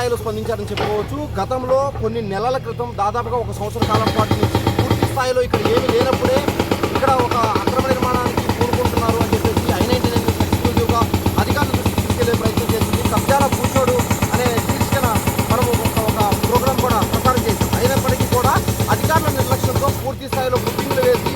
స్థాయిలో స్పందించారని చెప్పుకోవచ్చు. గతంలో కొన్ని నెలల క్రితం దాదాపుగా ఒక సంవత్సర కాలం పాటు నుంచి పూర్తి స్థాయిలో ఇక్కడ ఏమి లేనప్పుడే ఇక్కడ ఒక అక్రమ నిర్మాణానికి కూరుకుంటున్నారు అని చెప్పేసి ఐ నైన్టీ నైన్ ఎక్స్క్లూజివ్గా అధికారుల దృష్టికి తీసుకెళ్ళే ప్రయత్నం చేసింది. కబ్జాల కూర్చోడు అనే శీర్షికన మనం ఒక ఒక ప్రోగ్రాం కూడా ప్రసారం చేసింది అయినప్పటికీ కూడా అధికారుల నిర్లక్ష్యంతో పూర్తి స్థాయిలో బుకింగ్లు వేసి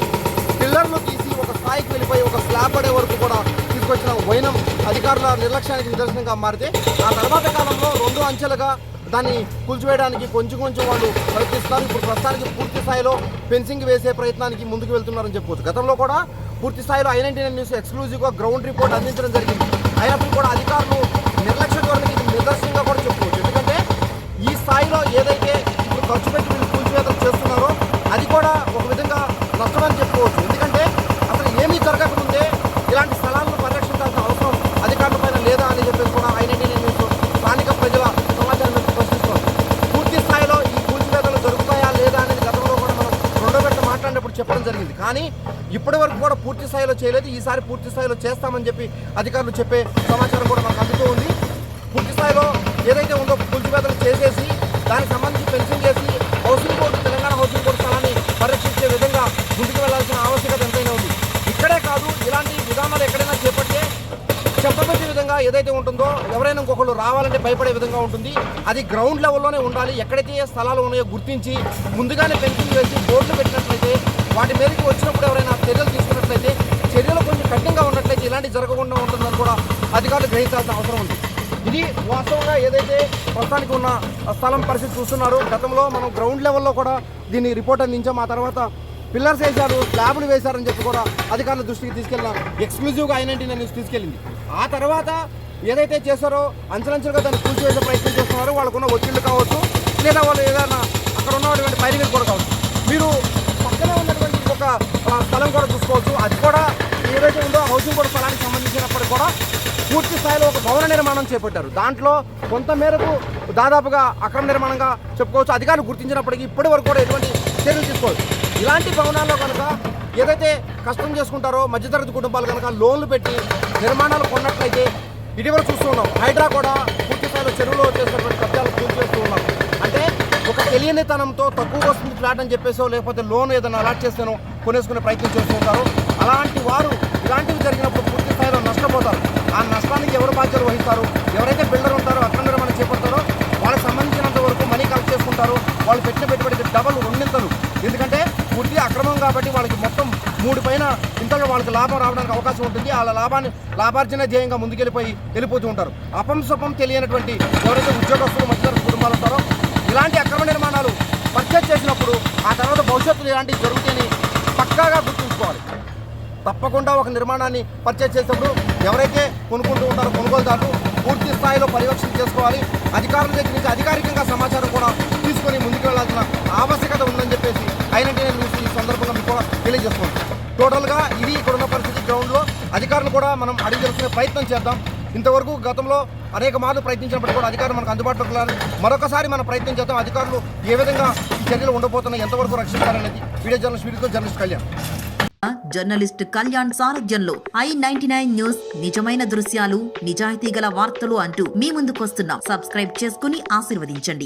పిల్లర్లు తీసి ఒక స్థాయికి వెళ్ళిపోయి ఒక స్లాబ్ పడే వరకు కూడా తీసుకొచ్చిన వైనం అధికారుల నిర్లక్ష్యానికి నిదర్శనంగా మారితే ఆ తర్వాత కాలంలో రెండు అంచెలుగా దాన్ని కూల్చివేయడానికి కొంచెం కొంచెం వాళ్ళు ప్రయత్నిస్తున్నారు. ఇప్పుడు ప్రస్తుతానికి పూర్తి స్థాయిలో ఫెన్సింగ్ వేసే ప్రయత్నానికి ముందుకు వెళ్తున్నారని చెప్పవచ్చు గతంలో కూడా పూర్తి స్థాయిలో ఐ నైన్టీ నైన్ న్యూస్ ఎక్స్క్లూజివ్గా గ్రౌండ్ రిపోర్ట్ అందించడం జరిగింది. అయినప్పుడు కూడా అధికారులు నిర్లక్ష్య ధోరణికి నిదర్శనంగా కూడా చెప్పుకోవచ్చు. ఎందుకంటే ఈ స్థాయిలో ఏదైతే ఇప్పుడు ఖర్చు పెట్టి వీళ్ళు కూల్చివేతలు చేస్తున్నారో అది కూడా ఒక విధంగా నష్టమని చెప్పుకోవచ్చు ఎందుకంటే అసలు ఏమీ జరగకముందే ఇలాంటి స్థలాలను పరిరక్షించాల్సిన అవసరం అధికారుల పైన లేదా అని చెప్పేసి కూడా ఐడెంటిటీ న్యూస్ స్థానిక ప్రజల సమాచారం మీద ప్రశ్నిస్తోంది పూర్తి స్థాయిలో ఈ కూల్చివేతలు జరుగుతాయా లేదా అనేది గతంలో కూడా మనం రెండో గంట మాట్లాడినప్పుడు చెప్పడం జరిగింది కానీ ఇప్పటి వరకు కూడా పూర్తి స్థాయిలో చేయలేదు. ఈసారి పూర్తి స్థాయిలో చేస్తామని చెప్పి అధికారులు చెప్పే సమాచారం కూడా మనకు అందుతూ ఉంది. పూర్తి స్థాయిలో ఏదైతే ఉందో కూల్చివేతలు చేసేసి దానికి సంబంధించి పెన్షన్ చేసి housing board Telangana housing board స్థలాన్ని పరిరక్షించే విధంగా ముందుకు వెళ్ళాల్సిన ఆవశ్యకత ఎంతైనా ఉంది. ఇక్కడే కాదు ఇలాంటి విధానాలు ఎక్కడైనా చేపట్టే చెప్పబెట్టే విధంగా ఏదైతే ఉంటుందో ఎవరైనా ఇంకొకళ్ళు రావాలంటే భయపడే విధంగా ఉంటుంది. అది గ్రౌండ్ లెవెల్లోనే ఉండాలి. ఎక్కడైతే ఏ స్థలాలు ఉన్నాయో గుర్తించి ముందుగానే పెన్షన్ వేసి వాటి మీదకి వచ్చినప్పుడు ఎవరైనా చర్యలు తీసుకున్నట్లయితే చర్యలు కొంచెం కఠినంగా ఉన్నట్లయితే ఇలాంటి జరగకుండా ఉంటుందని కూడా అధికారులు గ్రహించాల్సిన అవసరం ఉంది. ఇది వాస్తవంగా ఏదైతే ప్రస్తుతానికి ఉన్న స్థలం పరిస్థితి చూస్తున్నారు గతంలో మనం గ్రౌండ్ లెవెల్లో కూడా దీన్ని రిపోర్ట్ అందించాం. ఆ తర్వాత పిల్లర్స్ వేశారు స్లాబ్లు వేశారని చెప్పి కూడా అధికారుల దృష్టికి తీసుకెళ్ళిన ఎక్స్క్లూజివ్గా ఐ నైన్టీ న్యూస్ తీసుకెళ్ళింది. ఆ తర్వాత ఏదైతే చేశారో అంచలంచలుగా దాన్ని కూల్చివేసే ప్రయత్నం చేస్తున్నారో. వాళ్ళకున్న ఒత్తిళ్ళు కావచ్చు లేదా వాళ్ళు ఏదైనా అక్కడ ఉన్నటువంటి పైరుగలు కూడా కావచ్చు మీరు పక్కనే ఉన్నటువంటి ఒక ఆ, స్థలం కూడా చూసుకోవచ్చు అది కూడా ఏదైతే ఉందో హౌసింగ్ బోర్డు స్థలానికి సంబంధించినప్పటికీ కూడా పూర్తి స్థాయిలో ఒక భవన నిర్మాణం చేపట్టారు. దాంట్లో కొంత మేరకు దాదాపుగా అక్రమ నిర్మాణంగా చెప్పుకోవచ్చు. అధికారులు గుర్తించినప్పటికీ ఇప్పటి వరకు కూడా ఎటువంటి చర్యలు తీసుకోవచ్చు ఇలాంటి భవనాల్లో కనుక ఏదైతే కష్టం చేసుకుంటారో మధ్యతరగతి కుటుంబాలు కనుక లోన్లు పెట్టి నిర్మాణాలు కొన్నట్లయితే ఇటీవల చూస్తున్నాం. హైడ్రా కూడా పూర్తి స్థాయిలో చెరువులో చేసినటువంటి సత్యాలు పూర్తి తెలియనితనంతో తక్కువ వస్తుంది ఫ్లాట్ అని చెప్పేసో లేకపోతే లోన్ ఏదైనా అలాట్ చేస్తేనో కొనేసుకునే ప్రయత్నం చేస్తూ ఉంటారు. అలాంటి వారు ఇలాంటివి జరిగినప్పుడు పూర్తి స్థాయిలో నష్టపోతారు. ఆ నష్టానికి ఎవరు బాధ్యతలు వహిస్తారు? ఎవరైతే బిల్డర్ ఉంటారో అక్రమ నిర్మాణం చేపడతారో వాళ్ళకి సంబంధించినంత వరకు మనీ కలెక్ట్ చేసుకుంటారు. వాళ్ళు పెట్టిన పెట్టుబడికి డబల్ రెండింతలు ఎందుకంటే పూర్తి అక్రమం కాబట్టి వాళ్ళకి మొత్తం మూడు పైన ఇంతలో వాళ్ళకి లాభం రావడానికి అవకాశం ఉంటుంది. వాళ్ళ లాభాన్ని లాభార్జన ధ్యేయంగా ముందుకెళ్ళిపోయి వెళ్ళిపోతూ ఉంటారు. అపం సుపం తెలియనటువంటి ఎవరైతే ఉద్యోగస్తులు మధ్యతరగతి కుటుంబాలు ఉంటారో ఇలాంటి అక్రమ నిర్మాణం పర్చేజ్ చేసినప్పుడు ఆ తర్వాత భవిష్యత్తులో ఇలాంటివి జరుగుతాయని పక్కాగా గుర్తుంచుకోవాలి. తప్పకుండా ఒక నిర్మాణాన్ని పర్చేజ్ చేసినప్పుడు ఎవరైతే కొనుక్కుంటూ ఉంటారో కొనుగోలుదారులు పూర్తి స్థాయిలో పర్యవేక్షణ చేసుకోవాలి. అధికారుల దగ్గర నుంచి అధికారికంగా సమాచారం కూడా తీసుకొని ముందుకు వెళ్ళాల్సిన ఆవశ్యకత ఉందని చెప్పేసి ఐనటీ నేను ఈ సందర్భంగా మీకు కూడా తెలియజేస్తున్నాను టోటల్గా ఇది ఇక్కడ ఉన్న పరిస్థితి గ్రౌండ్లో అధికారులు కూడా మనం అడిగి తెలుసుకునే ప్రయత్నం చేద్దాం. ఇంతవరకు గతంలో అనేక మార్లు ప్రయత్నించినప్పటికీ కూడా అధికారులు మనకు అందుబాటులోకి రాలి మరొకసారి మనం ప్రయత్నం చేద్దాం. అధికారులు ఏ విధంగా ఈ చర్యలు ఉండబోతున్నాయి ఎంతవరకు రక్షిస్తారనేది video journalist video journalist Kalyan. Journalist Kalyan సారథ్యంలో ఐ నైన్టీ నైన్ న్యూస్ నిజమైన దృశ్యాలు నిజాయితీ గల వార్తలు అంటూ మీ ముందుకొస్తున్నాం. సబ్స్క్రైబ్ చేసుకుని ఆశీర్వదించండి.